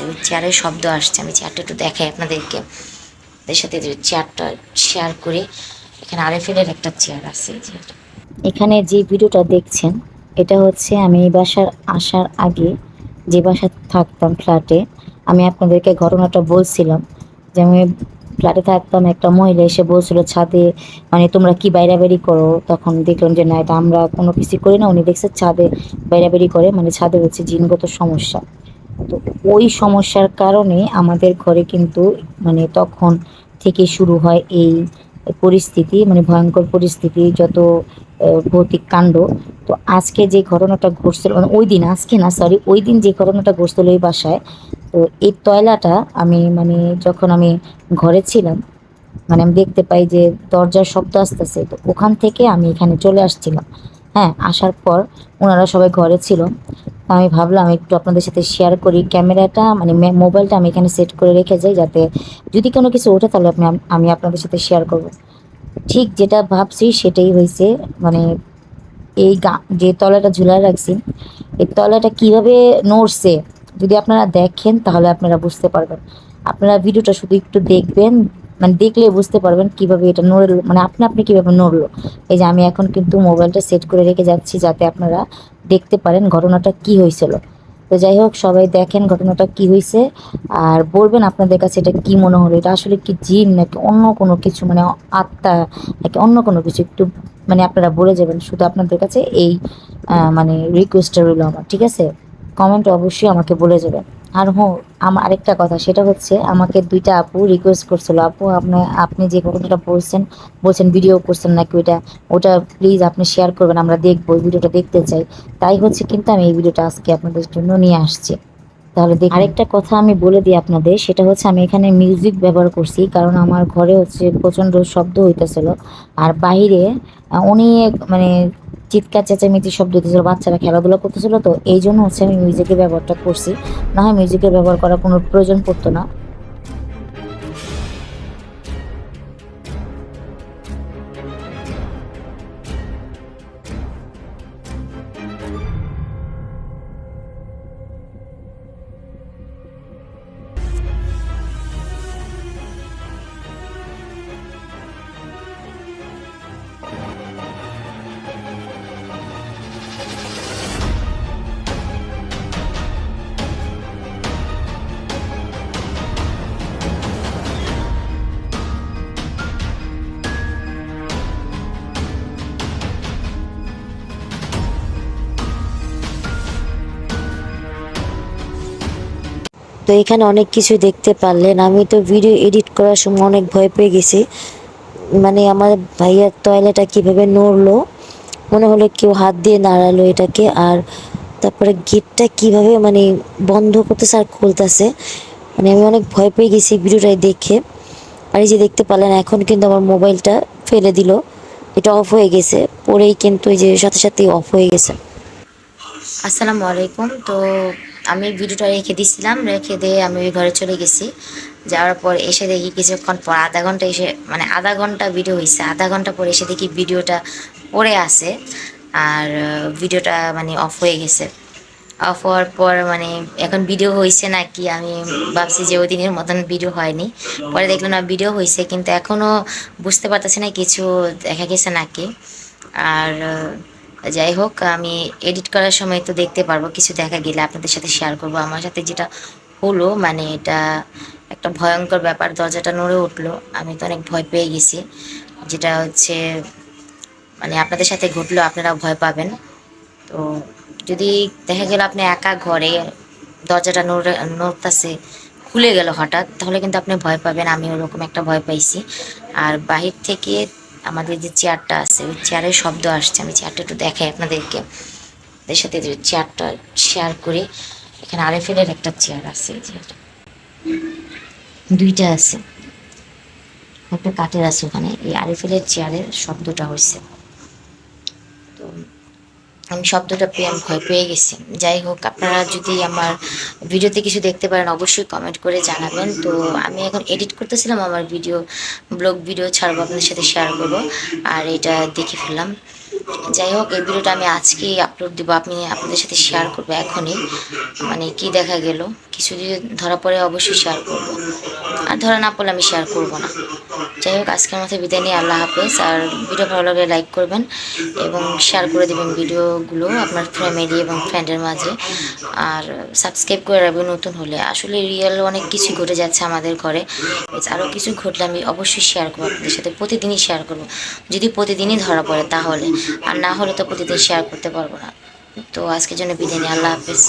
আছে। ওই চেয়ারের শব্দ আসছে। আমি চেয়ারটা একটু দেখাই আপনাদেরকে। এর সাথে চেয়ারটা শেয়ার করে, এখানে আরএফএলের একটা চেয়ার আছে। এখানে যে ভিডিওটা দেখছেন, এটা হচ্ছে আমি এই বাসার আসার আগে যে বাসায় থাকতাম ফ্ল্যাটে আমি আপনাদেরকে ঘটনাটা বলছিলাম যে আমি ফ্ল্যাটে থাকতাম, একটা মহিলা এসে বলছিল, ছাদে মানে তোমরা কি বাইরাবাড়ি করো? তখন দেখলাম যে, না, এটা আমরা কোনো কিছু করি না। উনি দেখছে, ছাদে বাইরাবাড়ি করে। মানে ছাদে হচ্ছে জিনগত সমস্যা। তো ওই সমস্যার কারণে আমাদের ঘরে কিন্তু মানে তখন থেকে শুরু হয় এই পরিস্থিতি মানে ভয়ঙ্কর পরিস্থিতি, যত ভৌতিক কাণ্ড। তো আজকে যে ঘটনাটা ঘটছিল মানে ওই দিন, আজকে না সরি ওই দিন যে ঘটনাটা ঘটছিল ওই বাসায়, তো এই তয়লাটা আমি মানে যখন আমি ঘরে ছিলাম মানে আমি দেখতে পাই যে দরজার শব্দ আসতেছে, তো ওখান থেকে আমি এখানে চলে আসছিলাম। হ্যাঁ আসার পর ওনারা সবাই ঘরে ছিল। আমি ভাবলাম একটু আপনাদের সাথে শেয়ার করি। ক্যামেরাটা মানে মোবাইলটা আমি এখানে সেট করে রেখে যাই যাতে যদি কোনো কিছু ওঠে তাহলে আপনি, আমি আপনাদের সাথে শেয়ার করব। ঠিক যেটা ভাবছি সেটাই হয়েছে মানে এই যে তলাটা ঝুলায় রাখছি, এই তলাটা কীভাবে নড়ছে, যদি আপনারা দেখেন তাহলে আপনারা বুঝতে পারবেন। আপনারা ভিডিওটা শুধু একটু দেখবেন মানে দেখলে বুঝতে পারবেন কীভাবে এটা নড়লো মানে আপনি আপনি কীভাবে নড়লো। এই যে আমি এখন কিন্তু মোবাইলটা সেট করে রেখে যাচ্ছি যাতে আপনারা দেখতে পারেন ঘটনাটা কি হয়েছিল। তো যাই হোক, সবাই দেখেন ঘটনাটা কি হয়েছে আর বলবেন আপনাদের কাছে এটা কি মনে হলো, এটা আসলে কি জিন নাকি অন্য কোনো কিছু মানে আত্মা নাকি অন্য কোনো কিছু, একটু মানে আপনারা বলে যাবেন। শুধু আপনাদের কাছে এই মানে রিকোয়েস্টটা রইল আমার, ঠিক আছে? কমেন্ট অবশ্যই আমাকে বলে যাবেন। আর হ্যাঁ আমার আরেকটা কথা, সেটা হচ্ছে আমাকে দুইটা আপু রিকোয়েস্ট করছিল। আপু, আপনি আপনি যে ঘটনাটা বলছেন বলছেন ভিডিও করছেন নাকি ওইটা, ওটা প্লিজ আপনি শেয়ার করবেন, আমরা দেখব ভিডিওটা দেখতে চাই। তাই হচ্ছে কিন্তু আমি এই ভিডিওটা আজকে আপনাদের জন্য নিয়ে আসছি। তাহলে দেখ আরেকটা কথা আমি বলে দিই আপনাদের, সেটা হচ্ছে আমি এখানে মিউজিক ব্যবহার করছি, কারণ আমার ঘরে হচ্ছে প্রচণ্ড শব্দ হইতেছিল। আর বাইরে অনেক মানে চিৎকার, চেঁচামেচি শব্দ দিতেছিল বাচ্চারা খেলাধুলা করতেছিল তো এই জন্য হচ্ছে আমি মিউজিকের ব্যবহারটা করছি। না হয় মিউজিকের ব্যবহার করার কোনো প্রয়োজন পড়তো না। তো এখানে অনেক কিছু দেখতে পারলেন। আমি তো ভিডিও এডিট করার সময় অনেক ভয় পেয়ে গেছি। মানে আমার ভাইয়ার টয়লেটটা কীভাবে নড়লো, মনে হলো কেউ হাত দিয়ে নাড়ালো এটাকে। আর তারপরে গেটটা কীভাবে মানে বন্ধ করতেছে আর খুলতেছে মানে আমি অনেক ভয় পেয়ে গেছি ভিডিওটাই দেখে। আর এই যে দেখতে পারলেন, এখন কিন্তু আমার মোবাইলটা ফেলে দিল। এটা অফ হয়ে গেছে। পরেই কিন্তু এই যে সাথে সাথেই অফ হয়ে গেছে। আসসালামু আলাইকুম। তো আমি ভিডিওটা রেখে দিছিলাম, রেখে দিয়ে আমি ওই ঘরে চলে গেছি। যাওয়ার পর এসে দেখি কিছুক্ষণ পর আধা ঘণ্টা এসে মানে আধা ঘণ্টা ভিডিও হয়েছে আধা ঘণ্টা পর এসে দেখি ভিডিওটা পড়ে আছে আর ভিডিওটা মানে অফ হয়ে গেছে। অফ হওয়ার পর মানে এখন ভিডিও হয়েছে নাকি, আমি ভাবছি যে ওই দিনের মতন ভিডিও হয়নি। পরে দেখলাম না ভিডিও হয়েছে কিন্তু এখনও বুঝতে পারতেছি না কিছু দেখা গেছে নাকি। আর যাই হোক, আমি এডিট করার সময় তো দেখতে পারব, কিছু দেখা গেলে আপনাদের সাথে শেয়ার করব। আমার সাথে যেটা হলো মানে এটা একটা ভয়ঙ্কর ব্যাপার, দরজাটা নড়ে উঠল। আমি তো অনেক ভয় পেয়ে গেছি। যেটা হচ্ছে মানে আপনাদের সাথে ঘটলো আপনারা ভয় পাবেন। তো যদি দেখা গেল আপনি একা ঘরে দরজাটা নড়ে, নড়তাছে, খুলে গেল হঠাৎ, তাহলে কিন্তু আপনি ভয় পাবেন। আমি ওরকম একটা ভয় পাইছি। আর বাহির থেকে আমাদের যে চেয়ারটা আছে, ওই চেয়ারের শব্দ আসছে। আমি চেয়ারটা একটু দেখাই আপনাদেরকে। এর সাথে চেয়ারটা শেয়ার করে, এখানে আরেফেলের একটা চেয়ার আছে দুইটা আছে। একটা কাঠের আছে ওখানে। এই আরেফেলের চেয়ারের শব্দটা হয়েছে আমি শব্দটা পেয়ে আমি ভয় পেয়ে গেছি। যাই হোক, আপনারা যদি আমার ভিডিওতে কিছু দেখতে পারেন, অবশ্যই কমেন্ট করে জানাবেন। তো আমি এখন এডিট করতেছিলাম আমার ভিডিও ব্লগ ভিডিও ছাড়বো, আপনাদের সাথে শেয়ার করব। আর এটা দেখে ফেললাম। যাই হোক, এই ভিডিওটা আমি আজকেই আপলোড দিব। আপনি আপনাদের সাথে শেয়ার করব এখনই। মানে কি দেখা গেল? কিছু যদি ধরা পড়ে অবশ্যই শেয়ার করব। আর ধরা না পড়লে আমি শেয়ার করব না। যাই হোক, আজকের মতো বিদায় নিয়ে আল্লাহ হাফেজ। আর ভিডিও ভালো লাগলে লাইক করবেন এবং শেয়ার করে দেবেন ভিডিওগুলো আপনার ফ্যামিলি এবং ফ্রেন্ডের মাঝে। আর সাবস্ক্রাইব করে রাখবেন নতুন হলে। আসলে রিয়েল অনেক কিছু ঘটে যাচ্ছে আমাদের ঘরে। আরও কিছু ঘটলে আমি অবশ্যই শেয়ার করব আপনাদের সাথে। প্রতিদিনই শেয়ার করব। যদি প্রতিদিনই ধরা পড়ে তাহলে। আর না হলে তো প্রতিদিন শেয়ার করতে পারব না। তো আজকের জন্য বিদায় নিই, আল্লাহ হাফেজ।